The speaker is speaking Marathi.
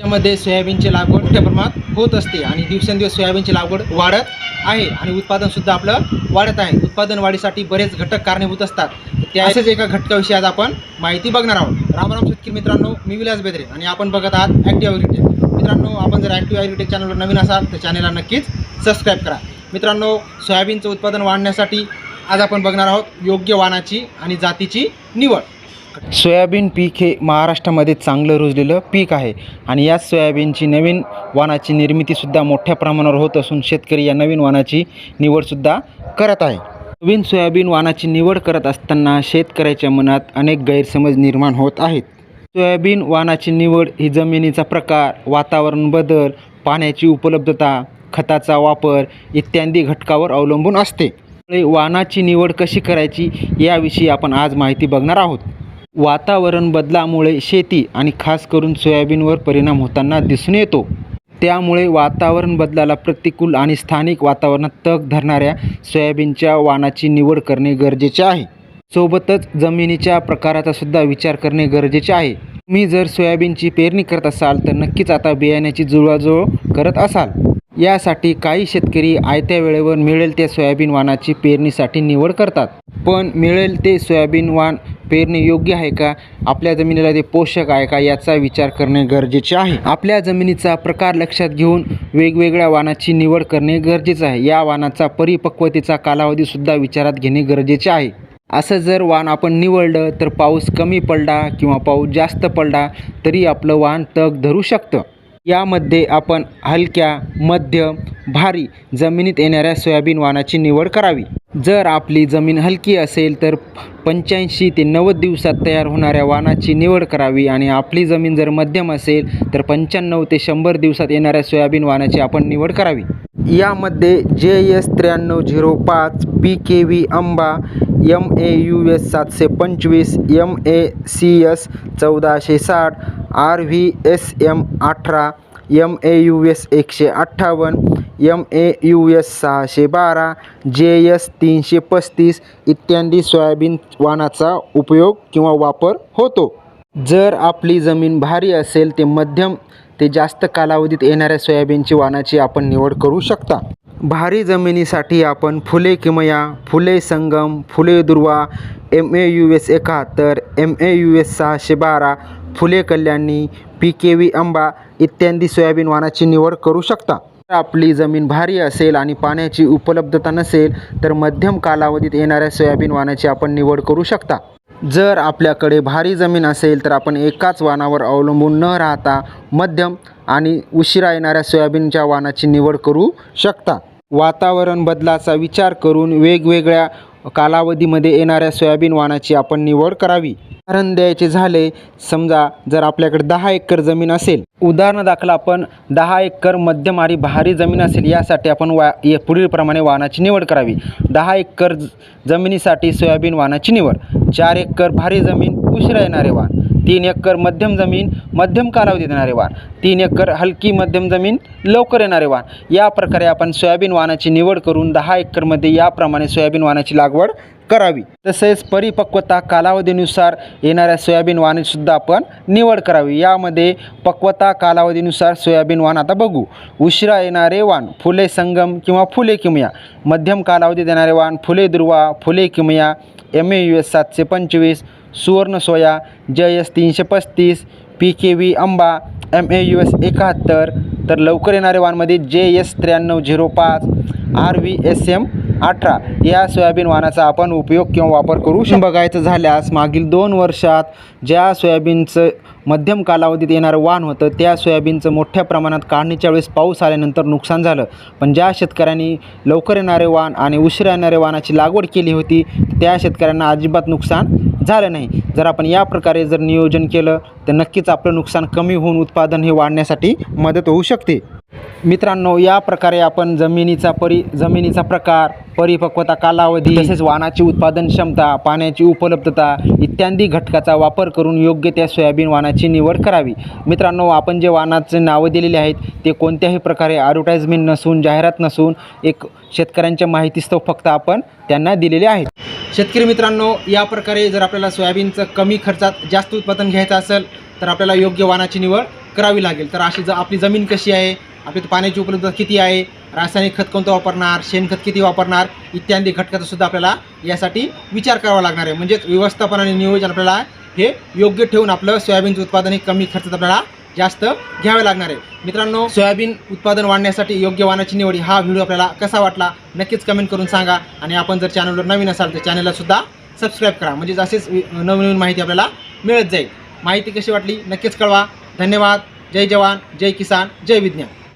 त्यामध्ये सोयाबीनची लागवड मोठ्या प्रमाणात होत असते आणि दिवसेंदिवस सोयाबीनची लागवड वाढत आहे आणि उत्पादनसुद्धा आपलं वाढत आहे. उत्पादन वाढीसाठी बरेच घटक कारणीभूत असतात. तर त्या असेच एका घटकाविषयी आज आपण माहिती बघणार आहोत. रामराम शेतकरी मित्रांनो मी विलास बेदरे आणि आपण बघत आहात ॲक्टिव्ह ॲग्रिटेक मित्रांनो आपण जर ॲक्टिव्ह ॲग्रिटेक चॅनलवर नवीन असाल तर चॅनलला नक्कीच सबस्क्राईब करा. मित्रांनो सोयाबीनचं उत्पादन वाढण्यासाठी आज आपण बघणार आहोत योग्य वाणाची आणि जातीची निवड. सोयाबीन पीक हे महाराष्ट्रामध्ये चांगलं रुजलेलं पीक आहे. आणि याच सोयाबीनची नवीन वाणाची निर्मितीसुद्धा मोठ्या प्रमाणावर होत असून शेतकरी या नवीन वाणाची निवडसुद्धा करत आहे. नवीन सोयाबीन वाणाची निवड करत असताना शेतकऱ्याच्या मनात अनेक गैरसमज निर्माण होत आहेत. सोयाबीन वाणाची निवड ही जमिनीचा प्रकार वातावरण बदल पाण्याची उपलब्धता खताचा वापर इत्यादी घटकावर अवलंबून असते. वाणाची निवड कशी करायची याविषयी आपण आज माहिती बघणार आहोत. वातावरण बदलामुळे शेती आणि खास करून सोयाबीनवर परिणाम होताना दिसून येतो. त्यामुळे वातावरण बदलाला प्रतिकूल आणि स्थानिक वातावरणात तग धरणाऱ्या सोयाबीनच्या वाणाची निवड करणे गरजेचे आहे. सोबतच जमिनीच्या प्रकाराचा सुद्धा विचार करणे गरजेचे आहे. तुम्ही जर सोयाबीनची पेरणी करत असाल तर नक्कीच आता बियाण्याची जुळवाजुळव करत असाल. यासाठी काही शेतकरी आयत्या वेळेवर मिळेल त्या सोयाबीन वाणाची पेरणीसाठी निवड करतात. पण मिळेल ते सोयाबीन वाण पेरणे योग्य आहे का? आपल्या जमिनीला ते पोषक आहे का? याचा विचार करणे गरजेचे आहे. आपल्या जमिनीचा प्रकार लक्षात घेऊन वेगवेगळ्या वाणाची निवड करणे गरजेचं आहे. या वाणाचा परिपक्वतेचा कालावधीसुद्धा विचारात घेणे गरजेचे आहे. असं जर वाण आपण निवडलं तर पाऊस कमी पडला किंवा पाऊस जास्त पडला तरी आपलं वाण तग धरू शकतं. यामध्ये आपण हलक्या मध्यम भारी जमिनीत येणाऱ्या सोयाबीन वाणाची निवड करावी. जर आपली जमीन हलकी असेल तर पंच्याऐंशी ते नव्वद दिवसात तयार होणाऱ्या वाणाची निवड करावी आणि आपली जमीन जर मध्यम असेल तर पंच्याण्णव ते शंभर दिवसात येणाऱ्या सोयाबीन वाणाची आपण निवड करावी. यामध्ये जे एस त्र्याण्णव झिरो पाच पी के व्ही आंबा एम ए यू एस सातशे पंचवीस एम ए सी एस चौदाशे साठ आर व्ही एस एम अठरा एम ए यू एस एकशे अठ्ठावन्न एम ए यू एस सहाशे बारा जे एस तीनशे पस्तीस इत्यादी सोयाबीन वाणाचा उपयोग किंवा वापर होतो. जर आपली जमीन भारी असेल ते मध्यम ते जास्त कालावधीत येणाऱ्या सोयाबीनची वाणाची आपण निवड करू शकता. भारी जमिनीसाठी आपण फुले किमया Phule Sangam Phule Durva M A U S एकाहत्तर एम ए यू एस सहाशे बारा Phule Kalyani P K V आंबा इत्यादी सोयाबीन वाणाची निवड करू शकता. आपली जमीन भारी असेल आणि पाण्याची उपलब्धता नसेल तर मध्यम कालावधीत येणाऱ्या सोयाबीन वाणाची आपण निवड करू शकता. जर आपल्याकडे भारी जमीन असेल तर आपण एकाच वाणावर अवलंबून न राहता मध्यम आणि उशिरा येणाऱ्या सोयाबीनच्या वाणाची निवड करू शकता. वातावरण बदलाचा विचार करून वेगवेगळ्या कालावधीमध्ये येणाऱ्या सोयाबीन वाणाची आपण निवड करावी. उदाहरण द्यायचे झाले. समजा जर आपल्याकडे दहा एकर जमीन असेल उदाहरण दाखल आपण दहा एकर मध्यम आणि भारी जमीन असेल यासाठी आपण वा ये पुढीलप्रमाणे वाहनाची निवड करावी. दहा एकर जमिनीसाठी सोयाबीन वाहनाची निवड चार एकर भारी जमीन उशिरा येणारे वाण तीन एकर मध्यम जमीन मध्यम कालावधीत येणारे वाण तीन एकर हलकी मध्यम जमीन लवकर येणारे वाण या प्रकारे आपण सोयाबीन वाणाची निवड करून दहा एकरमध्ये याप्रमाणे सोयाबीन वाणाची लागवड करावी. तसेच परिपक्वता कालावधीनुसार येणाऱ्या सोयाबीन वाणीसुद्धा आपण निवड करावी. यामध्ये पक्वता कालावधीनुसार सोयाबीन वाण आता बघू. उशिरा येणारे वाण फुले संगम किंवा फुले किमया. मध्यम कालावधीत येणारे वाण फुले दुर्वा फुले किमया एम ए यू एस सातशे पंचवीस सुवर्ण सोया जय एस तीनशे पस्तीस पी के व्ही आंबा एम ए यू एस एकाहत्तर तर लवकर येणाऱ्या वानमध्ये जे एस त्र्याण्णव झिरो पाच आर व्ही एस एम अठरा. या सोयाबीन वाणाचा आपण उपयोग किंवा वापर करू शकतो. बघायचं झाल्यास मागील दोन वर्षात ज्या सोयाबीनचं मध्यम कालावधीत येणारं वाण होतं त्या सोयाबीनचं मोठ्या प्रमाणात काढणीच्या वेळेस पाऊस आल्यानंतर नुकसान झालं. पण ज्या शेतकऱ्यांनी लवकर येणारे वाण आणि उशिरा येणारे वाणाची लागवड केली होती त्या शेतकऱ्यांना अजिबात नुकसान झालं नाही. जर आपण या प्रकारे जर नियोजन केलं तर नक्कीच आपलं नुकसान कमी होऊन उत्पादन हे वाढण्यासाठी मदत होऊ शकते. मित्रांनो या प्रकारे आपण जमिनीचा परि जमिनीचा प्रकार परिपक्वता कालावधी तसेच वाहनाची उत्पादन क्षमता पाण्याची उपलब्धता इत्यादी घटकाचा वापर करून योग्य त्या सोयाबीन वाणाची निवड करावी. मित्रांनो आपण जे वाणाचे नावं दिलेले आहेत ते कोणत्याही प्रकारे ॲडव्हर्टाईजमेंट नसून जाहिरात नसून एक शेतकऱ्यांच्या माहितीस्तव फक्त आपण त्यांना दिलेले आहेत. शेतकरी मित्रांनो या प्रकारे जर आपल्याला सोयाबीनचं कमी खर्चात जास्त उत्पादन घ्यायचं असेल तर आपल्याला योग्य वाहनाची निवड करावी लागेल. तर अशी ज आपली जमीन कशी आहे आपली पाण्याची उपलब्धता किती आहे? रासायनिक खत कोणतं वापरणार? शेणखत किती वापरणार? इत्यादी घटकाचा सुद्धा आपल्याला यासाठी विचार करावा लागणार आहे. म्हणजेच व्यवस्थापन आणि नियोजन आपल्याला हे योग्य ठेवून आपलं सोयाबीनचं उत्पादन हे कमी खर्चात आपल्याला जास्त घ्यावे लागणार आहे. मित्रांनो सोयाबीन उत्पादन वाढण्यासाठी योग्य वाहनाची निवड हा व्हिडिओ आपल्याला कसा वाटला? नक्कीच कमेंट करून सांगा. आणि आपण जर चॅनलवर नवीन असाल तर चॅनलला सुद्धा सबस्क्राईब करा. म्हणजे असेच नवनवीन माहिती आपल्याला मिळत जाईल. माहिती कशी वाटली? नक्कीच कळवा. धन्यवाद. जय जवान. जय किसान. जय विज्ञान.